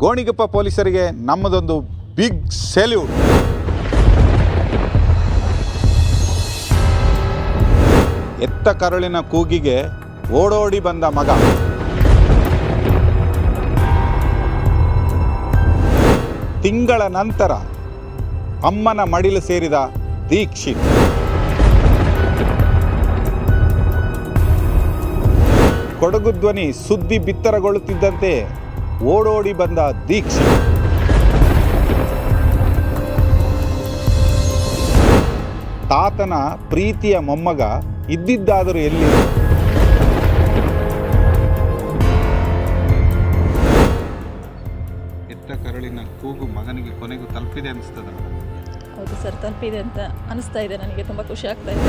ಗೋಣಿಗೊಪ್ಪ ಪೊಲೀಸರಿಗೆ ನಮ್ಮದೊಂದು big salute ಎತ್ತ ಕರುಳಿನ ಕೂಗಿಗೆ ಓಡೋಡಿ ಬಂದ ಮಗ. ತಿಂಗಳ ನಂತರ ಅಮ್ಮನ ಮಡಿಲು ಸೇರಿದ ದೀಕ್ಷಿತ್. ಕೊಡಗು ಧ್ವನಿ ಸುದ್ದಿ ಬಿತ್ತರಗೊಳ್ಳುತ್ತಿದ್ದಂತೆ ಓಡೋಡಿ ಬಂದ ದೀಕ್ಷೆ. ತಾತನ ಪ್ರೀತಿಯ ಮೊಮ್ಮಗ ಇದ್ದಿದ್ದಾದರೂ ಎಲ್ಲಿ? ಎತ್ತ ಕರಳಿನ ಕೂಗು ಮಗನಿಗೆ ಕೊನೆಗೂ ತಲುಪಿದೆ ಅನಿಸ್ತದ. ಹೌದು ಸರ್ ತಲುಪಿದೆ ಅಂತ ಅನಿಸ್ತಾ ಇದೆ ನನಗೆ ತುಂಬ ಖುಷಿ ಆಗ್ತಾ ಇದೆ.